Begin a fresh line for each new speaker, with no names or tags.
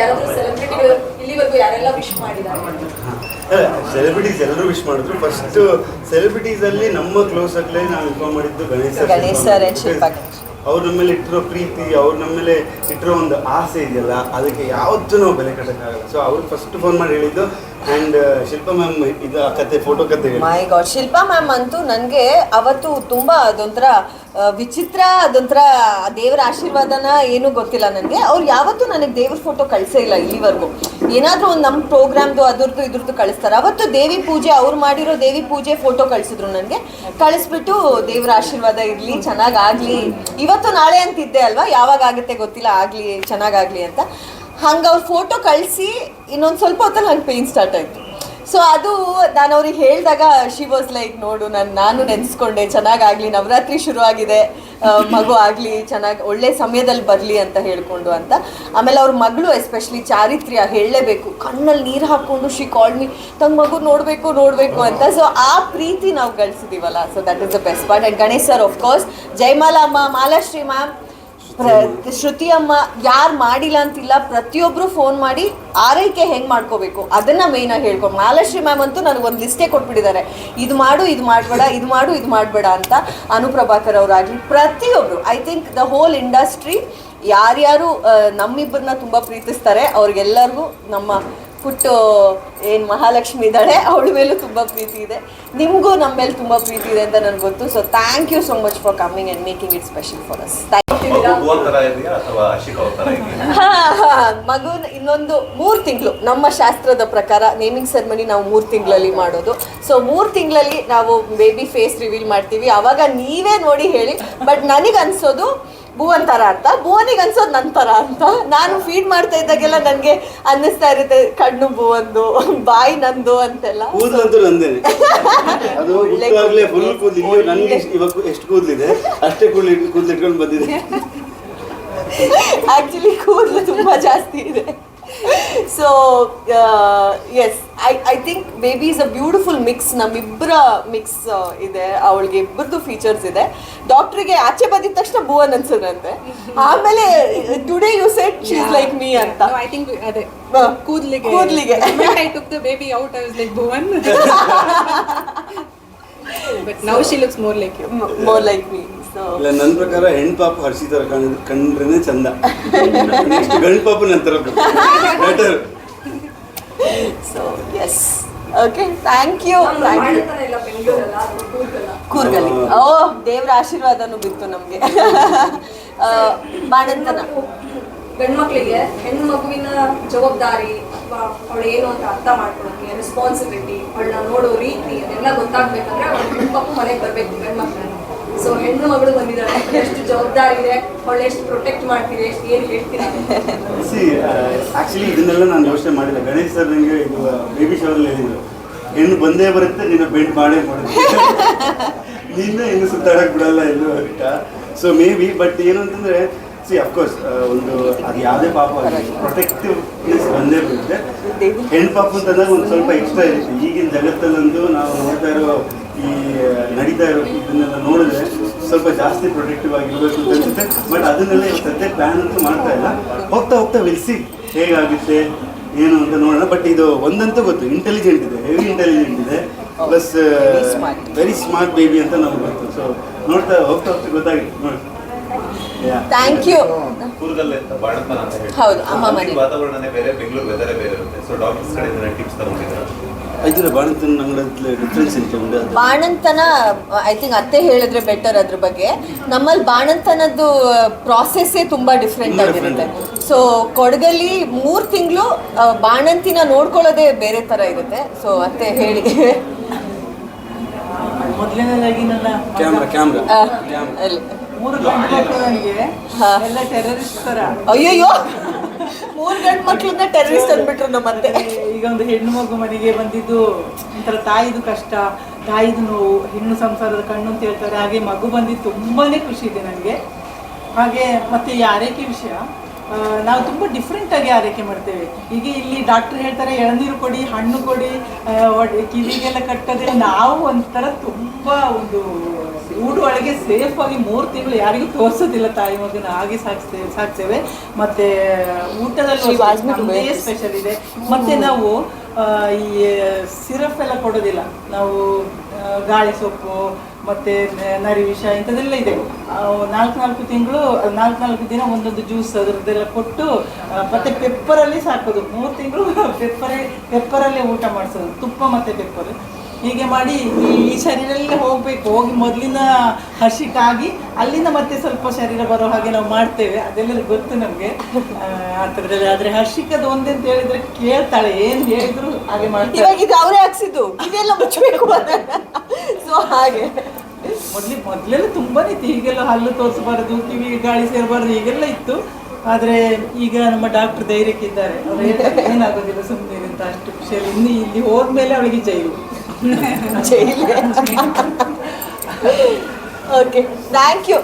ಯಾರಾದ್ರೂ ಸೆಲೆಬ್ರಿಟಿಗಳು ಇಲ್ಲಿವರೆಗೂ ಯಾರೆಲ್ಲ ವಿಶ್ ಮಾಡಿದ್ದಾರೆ?
ಸೆಲೆಬ್ರಿಟೀಸ್ ಎಲ್ಲರೂ ವಿಶ್ ಮಾಡಿದ್ರು. ಫಸ್ಟ್ ಸೆಲೆಬ್ರಿಟೀಸ್ ಅಲ್ಲಿ ನಮ್ಮ ಕ್ಲೋಸ್ ಆಗ್ಲೇ ನಾವು ಇನ್ಫಾರ್ಮ್ ಮಾಡಿದ್ದು ಗಣೇಶ್
ಸರ್.
ಅವ್ರ ನಮ್ಮ ಮೇಲೆ ಇಟ್ಟಿರೋ ಪ್ರೀತಿ ಅವ್ರ ನಮ್ಮ ಮೇಲೆ ಇಟ್ಟಿರೋ ಒಂದು ಆಸೆ ಇದೆಯಲ್ಲ ಅದಕ್ಕೆ ಯಾವತ್ತೂ ನಾವು ಬೆಲೆ ಕಟ್ಟಕ್ಕಾಗಲ್ಲ. ಸೊ ಅವ್ರು ಫಸ್ಟ್ ಫೋನ್ ಮಾಡಿ ಹೇಳಿದ್ದು ಆ್ಯಂಡ್ ಶಿಲ್ಪಾ ಮ್ಯಾಮ್ ಇದು ಆ ಕತೆ ಫೋಟೋ ಕತೆ
ಮೈ ಗಾಡ್ ಶಿಲ್ಪಾ ಮ್ಯಾಮ್ ಅಂತೂ ನನಗೆ ಅವತ್ತು ತುಂಬ ಅದೊಂಥರ ವಿಚಿತ್ರ, ಅದೊಂಥರ ದೇವರ ಆಶೀರ್ವಾದನ ಏನೂ ಗೊತ್ತಿಲ್ಲ ನನಗೆ. ಅವ್ರು ಯಾವತ್ತೂ ನನಗೆ ದೇವ್ರ ಫೋಟೋ ಕಳಿಸೇ ಇಲ್ಲ ಇಲ್ಲಿವರೆಗೂ. ಏನಾದರೂ ಒಂದು ನಮ್ಮ ಪ್ರೋಗ್ರಾಮ್ದು, ಅದ್ರದ್ದು, ಇದ್ರದ್ದು ಕಳಿಸ್ತಾರೆ. ಅವತ್ತು ದೇವಿ ಪೂಜೆ, ಅವ್ರು ಮಾಡಿರೋ ದೇವಿ ಪೂಜೆ ಫೋಟೋ ಕಳಿಸಿದ್ರು ನನಗೆ. ಕಳಿಸ್ಬಿಟ್ಟು ದೇವರ ಆಶೀರ್ವಾದ ಇರಲಿ ಚೆನ್ನಾಗಾಗಲಿ ಇವತ್ತು ನಾಳೆ ಅಂತಿದ್ದೆ ಅಲ್ವಾ? ಯಾವಾಗ ಆಗುತ್ತೆ ಗೊತ್ತಿಲ್ಲ, ಆಗಲಿ ಚೆನ್ನಾಗಾಗಲಿ ಅಂತ. ಹಂಗೆ ಅವ್ರ ಫೋಟೋ ಕಳಿಸಿ ಇನ್ನೊಂದು ಸ್ವಲ್ಪ ಹೊತ್ತಲ್ಲಿ ಹಂಗೆ ಪೇಯ್ನ್ ಸ್ಟಾರ್ಟ್ ಆಯಿತು. ಸೊ ಅದು ನಾನು ಅವ್ರಿಗೆ ಹೇಳಿದಾಗ ಶಿ ವಾಸ್ ಲೈಕ್ ನೋಡು, ನಾನು ನಾನು ನೆನೆಸ್ಕೊಂಡೆ, ಚೆನ್ನಾಗಾಗಲಿ, ನವರಾತ್ರಿ ಶುರು ಆಗಿದೆ ಮಗು ಆಗಲಿ, ಚೆನ್ನಾಗಿ, ಒಳ್ಳೆ ಸಮಯದಲ್ಲಿ ಬರಲಿ ಅಂತ ಹೇಳಿಕೊಂಡು ಅಂತ. ಆಮೇಲೆ ಅವ್ರ ಮಗಳು ಎಸ್ಪೆಷಲಿ ಚಾರಿತ್ರ್ಯ ಹೇಳಲೇಬೇಕು. ಕಣ್ಣಲ್ಲಿ ನೀರು ಹಾಕ್ಕೊಂಡು ಶಿ ಕಾಲ್ ಮಿ ತಮ್ಮ ಮಗು ನೋಡಬೇಕು ನೋಡಬೇಕು ಅಂತ. ಸೊ ಆ ಪ್ರೀತಿ ನಾವು ಗಳಿಸಿದೀವಲ್ಲ. So that is the best part and Ganesh sir of course Jayamala ಅಮ್ಮ ಮಾಲಾಶ್ರೀ ಮ್ಯಾಮ್ ಶ್ರುತಿ ಅಮ್ಮ ಯಾರು ಮಾಡಿಲ್ಲ ಅಂತಿಲ್ಲ ಪ್ರತಿಯೊಬ್ಬರು ಫೋನ್ ಮಾಡಿ ಆರೈಕೆ ಹೆಂಗ್ ಮಾಡ್ಕೋಬೇಕು? ಅದನ್ನ ಮೇನ್ ಆಗಿ ಹೇಳ್ಕೊಂಡು ಮಾಲಶ್ರೀ ಮ್ಯಾಮ್ ಅಂತೂ ನನಗೆ ಒಂದು ಲಿಸ್ಟೇ ಕೊಟ್ಬಿಟ್ಟಿದ್ದಾರೆ ಇದು ಮಾಡು, ಇದು ಮಾಡಬೇಡ, ಇದು ಮಾಡು, ಇದು ಮಾಡಬೇಡ ಅಂತ ಅನುಪ್ರಭಾಕರ್ ಅವರಾಗಲಿ ಪ್ರತಿಯೊಬ್ರು. I think the whole industry ಯಾರ್ಯಾರು ನಮ್ಮಿಬ್ಬರನ್ನ ತುಂಬ ಪ್ರೀತಿಸ್ತಾರೆ. ಅವ್ರಿಗೆಲ್ಲರಿಗೂ ನಮ್ಮ ಪುಟ್ಟು, ಏನು ಮಹಾಲಕ್ಷ್ಮಿ ಇದ್ದಾಳೆ, ಅವಳ ಮೇಲೂ ತುಂಬ ಪ್ರೀತಿ ಇದೆ. ನಿಮಗೂ ನಮ್ಮ ಮೇಲೆ ತುಂಬ ಪ್ರೀತಿ ಇದೆ ಅಂತ ನನಗೆ ಗೊತ್ತು. So thank you so much for coming and making it special for us
ಮಗು ತರ ಇದೆಯಾ ಅಥವಾ ಅಶಿಕ್ ಅವ್ರ ತರ ಇದೆಯಾ?
ಹಾ ಹಾ. ಮಗುನ ಇನ್ನೊಂದು ಮೂರು ತಿಂಗಳು. ನಮ್ಮ ಶಾಸ್ತ್ರದ ಪ್ರಕಾರ ನೇಮಿಂಗ್ ಸೆರೆಮನಿ ನಾವು ಮೂರು ತಿಂಗಳಲ್ಲಿ ಮಾಡೋದು. ಸೊ ಮೂರು ತಿಂಗಳಲ್ಲಿ ನಾವು ಬೇಬಿ ಫೇಸ್ ರಿವೀಲ್ ಮಾಡ್ತೀವಿ. ಅವಾಗ ನೀವೇ ನೋಡಿ ಹೇಳಿ. ಬಟ್ ನನಗೆ ಅನ್ಸೋದು ಭುವನ್ ಥರ ಅಂತ. ಭುವನಿಗೆ ಅನ್ಸೋದು ನನ್ನ ಥರ ಅಂತ. ನಾನು ಫೀಡ್ ಮಾಡ್ತಾ ಇದ್ದಾಗೆಲ್ಲ ನನಗೆ ಅನ್ನಿಸ್ತಾ ಇರುತ್ತೆ ಕಣ್ಣು ಭುವಂದು ಬಾಯಿ ನಂದು ಅಂತೆಲ್ಲ.
ಕೂದಲಂತೂ ನಂದೇನೆ. ಅದು
ಒಳ್ಳೆ
ಹುಟ್ಟುವಾಗ್ಲೇ ಫುಲ್
ಕೂದ್ಲು. ಒಳ್ಳೆ-
ನನಗೆ ಇವಾಗ ಎಷ್ಟು ಕೂದಲಿದೆ? ಅಷ್ಟೇ ಕೂದಲು ಕೂದಲು ಇಟ್ಕೊಂಡು ಬಂದಿದೆ.
ಆಕ್ಚುಲಿ ಕೂದಲು ತುಂಬ ಜಾಸ್ತಿ ಇದೆ. So yes I I think baby is a beautiful mix ನಮ್ಮಿಬ್ಬರ ಮಿಕ್ಸ್ ಇದೆ. ಅವಳಿಗೆ ಇಬ್ಬರದು ಫೀಚರ್ಸ್ ಇದೆ. ಡಾಕ್ಟ್ರಿಗೆ ಆಚೆ ಬಂದಿದ ತಕ್ಷಣ ಭುವನ್ ಅನ್ಸದಂತೆ ಆಮೇಲೆ today you said she's like me ಅಂತ.
ಐ ಥಿಂಕ್ ಅದೇ. ಕೂದ್ಲಿಗೆ.
ಕೂದ್ಲಿಗೆ.
I took the baby out I was like Bhuvan? But now she looks more like you
more like me
ಇಲ್ಲ ನನ್ನ ಪ್ರಕಾರ ಹೆಣ್ ಪಾಪ ಹರ್ಷಿತರ ಕಂಡ್ ಕಂಡ್ರೇನೆ ಚಂದ. ನೆಕ್ಸ್ಟ್ ಗಂಡ್ ಪಾಪ ನಂತರ better
so yes okay thank you ತಾನೆ ಇಲ್ಲ ಬೆಂಗಳೂರಲ್ಲ ಕೂರ್ಗಲ್ಲಿ. ಓ ದೇವ್ರ ಆಶೀರ್ವಾದನೂ ಬಿತ್ತು ನಮಗೆ. ಬಾಣಂತನ.
ಗಂಡ್ಮಕ್ಳಿಗೆ ಹೆಣ್ಣು ಮಗುವಿನ ಜವಾಬ್ದಾರಿ ಅಥವಾ ಅವಳು ಏನು ಅಂತ ಅರ್ಥ ಮಾಡ್ಕೊಳ್ಳೋಕೆ ರೆಸ್ಪಾನ್ಸಿಬಿಲಿಟಿ ಅವಳನ್ನ ನೋಡೋ ರೀತಿ ಅದೆಲ್ಲ ಗೊತ್ತಾಗ್ಬೇಕಂದ್ರೆ ಅವಳು ಹೆಣ್ಮಕ್ಳು ಮನೆಗೆ ಬರಬೇಕು ಗಂಡ್ಮಕ್ಳನ್ನ. ಸೊ ಹೆಣ್ಣು ಮಗಳು ಬಂದಿದ್ದಾಳೆ ಎಷ್ಟು ಜವಾಬ್ದಾರಿ ಇದೆ ಅವಳು ಎಷ್ಟು ಪ್ರೊಟೆಕ್ಟ್ ಮಾಡ್ತೀರಿ ಎಷ್ಟು ಏನು ಹೇಳ್ತೀರಾ?
ಸಿ ಆಕ್ಚುಲಿ ಇದನ್ನೆಲ್ಲ ನಾನು ಯೋಚನೆ ಮಾಡಿಲ್ಲ. ಗಣೇಶ್ ಸರ್ ನನಗೆ ಇದು ಬೇಬಿ ಶವರಲ್ಲಿ ಹೇಳಿದ್ರು. ಹೆಣ್ಣು ಬಂದೇ ಬರುತ್ತೆ ನಿನ್ನ ಬೆಂಡ್ ಮಾಡೇ ಮಾಡುತ್ತೆ. ನಿನ್ನ ಇನ್ನು ಸುತ್ತಾಡಕ್ಕೆ ಬಿಡಲ್ಲ ಎಲ್ಲೂ ಅಂತ. ಸೊ ಮೇ ಬಿ ಬಟ್ ಏನು ಅಂತಂದ್ರೆ ಸಿ ಅಫ್ಕೋರ್ಸ್ ಒಂದು ಅದು ಯಾವುದೇ ಪಾಪ ಪ್ರೊಟೆಕ್ಟಿವ್ನೆಸ್ ಬಂದೇ ಬರುತ್ತೆ. ಹೆಣ್ಣು ಪಾಪ ಅಂತಂದಾಗ ಒಂದು ಸ್ವಲ್ಪ ಎಕ್ಸ್ಟ್ರಾ ಇರುತ್ತೆ. ಈಗಿನ ಜಗತ್ತಲ್ಲಂತೂ ನಾವು ನೋಡ್ತಾ ಇರೋ ಈ ನಡೀತಾ ಇರೋ ಇದನ್ನೆಲ್ಲ ನೋಡಿದ್ರೆ ಸ್ವಲ್ಪ ಜಾಸ್ತಿ ಪ್ರೊಟೆಕ್ಟಿವ್ ಆಗಿರ್ಬೇಕು ಅಂತ ಅನಿಸುತ್ತೆ. ಬಟ್ ಅದನ್ನೆಲ್ಲ ಸದ್ಯ ಪ್ಲಾನ್ ಅಂತೂ ಮಾಡ್ತಾ ಇಲ್ಲ. ಹೋಗ್ತಾ ಹೋಗ್ತಾ ವಿಲ್ಸಿ ಹೇಗಾಗುತ್ತೆ ಏನು ಅಂತ ನೋಡೋಣ. ಬಟ್ ಇದು ಒಂದಂತೂ ಗೊತ್ತು ಇಂಟೆಲಿಜೆಂಟ್ ಇದೆ ಹೆವಿ ಇಂಟೆಲಿಜೆಂಟ್ ಇದೆ ಪ್ಲಸ್ ವೆರಿ ಸ್ಮಾರ್ಟ್ ಬೇಬಿ ಅಂತ ನಮ್ಗೆ ಗೊತ್ತು. ಸೊ ನೋಡ್ತಾ ಹೋಗ್ತಾ ಹೋಗ್ತಾ ಗೊತ್ತಾಗಿದೆ. ನೋಡಿ.
ಥ್ಯಾಂಕ್ ಯು ಹೌದು, ಅಮ್ಮ ಮನೆ.
ವಾತಾವರಣನೇ ಬೇರೆ ಬೆಂಗಳೂರು ವೆದರೇ ಬೇರೆ ಇರುತ್ತೆ. ಸೊ ಡಾಕ್ಟರ್ಸ್ ಕಡೆಯಿಂದ ಟಿಪ್ಸ್ ತಗೊಂಡಿದ್ದಾರೆ?
ಬಾಣತನ
ಐ ಥಿಂಕ್ ಅತ್ತೆ ಹೇಳಿದ್ರೆ ಬೆಟರ್ ಅದ್ರ ಬಗ್ಗೆ. ನಮ್ಮಲ್ಲಿ ಬಾಣಂತನದ್ದು ಪ್ರಾಸೆಸ್ಸೇ ತುಂಬ ಡಿಫ್ರೆಂಟ್ ಆಗಿರುತ್ತೆ. ಸೊ ಕೊಡಗಲ್ಲಿ ಮೂರು ತಿಂಗಳು ಬಾಣಂತಿನ ನೋಡ್ಕೊಳ್ಳೋದೇ ಬೇರೆ ಥರ ಇರುತ್ತೆ. ಸೊ ಅತ್ತೆ ಹೇಳಿ.
ಮೊದಲನೇದಾಗಿ ಮೂರು ಗಂಡು ಮಕ್ಕಳನ್ನ ಟೆರರಿಸ್ಟ್
ಅಂದ್ಬಿಟ್ರು ನಮ್ಮತ್ತೆ
ಈಗ ಒಂದು ಹೆಣ್ಣು ಮಗು ಮನೆಗೆ ಬಂದಿದ್ದು ಒಂಥರ ತಾಯಿದು ಕಷ್ಟ, ತಾಯಿದು ನೋವು, ಹೆಣ್ಣು ಸಂಸಾರದ ಕಣ್ಣು ಅಂತ ಹೇಳ್ತಾರೆ. ಹಾಗೆ ಮಗು ಬಂದಿದ್ದು ತುಂಬಾನೇ ಖುಷಿ ಇದೆ ನನಗೆ. ಹಾಗೆ ಮತ್ತೆ ಈ ಆರೈಕೆ ವಿಷಯ ನಾವು ತುಂಬ ಡಿಫ್ರೆಂಟ್ ಆಗಿ ಆರೈಕೆ ಮಾಡ್ತೇವೆ. ಈಗ ಇಲ್ಲಿ ಡಾಕ್ಟರ್ ಹೇಳ್ತಾರೆ, ಎಳನೀರು ಕೊಡಿ, ಹಣ್ಣು ಕೊಡಿ ಕಿವಿಗೆಲ್ಲ ಕಟ್ಟೋದ್ರೆ ನಾವು ಒಂಥರ ತುಂಬ ಒಂದು ಊಟ ಒಳಗೆ ಸೇಫ್ ಆಗಿ ಮೂರು ತಿಂಗಳು ಯಾರಿಗೂ ತೋರಿಸೋದಿಲ್ಲ ತಾಯಿ ಮಗನ ಹಾಗೆ ಸಾಕ್ತೇವೆ ಸಾಕ್ತೇವೆ. ಮತ್ತೆ ಊಟದಲ್ಲಿ. ಸ್ಪೆಷಲ್ ಇದೆ. ಮತ್ತೆ ನಾವು ಈ ಸಿರಪ್ ಎಲ್ಲ ಕೊಡೋದಿಲ್ಲ. ನಾವು ಗಾಳಿ ಸೊಪ್ಪು ಮತ್ತೆ ನರಿ ವಿಷ ಇಂಥದ್ದೆಲ್ಲ ಇದೆ. ನಾಲ್ಕು ನಾಲ್ಕು ತಿಂಗಳು ನಾಲ್ಕು ನಾಲ್ಕು ದಿನ ಒಂದೊಂದು ಜ್ಯೂಸ್ ಅದರದ್ದೆಲ್ಲ ಕೊಟ್ಟು ಮತ್ತೆ ಪೆಪ್ಪರಲ್ಲಿ ಸಾಕೋದು. ಮೂರು ತಿಂಗಳು ಪೆಪ್ಪರೇ ಪೆಪ್ಪರಲ್ಲೇ ಊಟ ಮಾಡಿಸೋದು. ತುಪ್ಪ ಮತ್ತೆ ಪೆಪ್ಪರ್ ಹೀಗೆ ಮಾಡಿ ಈ ಈ ಶರೀರಲ್ಲೇ ಹೋಗ್ಬೇಕು. ಹೋಗಿ ಮೊದಲಿನ ಹರ್ಷಿಕಾಗಿ ಅಲ್ಲಿಂದ ಮತ್ತೆ ಸ್ವಲ್ಪ ಶರೀರ ಬರೋ ಹಾಗೆ ನಾವು ಮಾಡ್ತೇವೆ. ಅದೆಲ್ಲ ಗೊತ್ತು ನಮಗೆ. ಆ ಥರದಲ್ಲಿ ಆದ್ರೆ ಹರ್ಷಿಕದ ಅಂತ ಹೇಳಿದ್ರೆ ಕೇಳ್ತಾಳೆ ಏನ್ ಹೇಳಿದ್ರು ಹಾಗೆ
ಇವಾಗ ಇದು ಅವರೇ ಹಾಕ್ಸಿದ್ದು. ಇದೆಲ್ಲ ಮುಚ್ಚಬೇಕು ಸೊ ಹಾಗೆ.
ಮೊದ್ಲಿ ಮೊದ್ಲೆಲ್ಲ ತುಂಬಾನೇ ಇತ್ತು. ಹೀಗೆಲ್ಲ ಹಲ್ಲು ತೋರಿಸಬಾರದು ಕಿವಿ ಗಾಳಿ ಸೇರಬಾರದು ಹೀಗೆಲ್ಲ ಇತ್ತು. ಆದ್ರೆ ಈಗ ನಮ್ಮ ಡಾಕ್ಟರ್ ಧೈರ್ಯಕ್ಕಿದ್ದಾರೆ ಅವ್ರು ಹೇಳ್ತಾರೆ, ಏನಾಗೋದಿಲ್ಲ ಸುಮ್ಮನೆ ಅಂತ ಅಷ್ಟು ಖುಷಿಯಲ್ಲಿ. ಇನ್ನು ಇಲ್ಲಿ ಹೋದ್ಮೇಲೆ ಅವಳಿಗೆ jail.
Jail? Okay thank you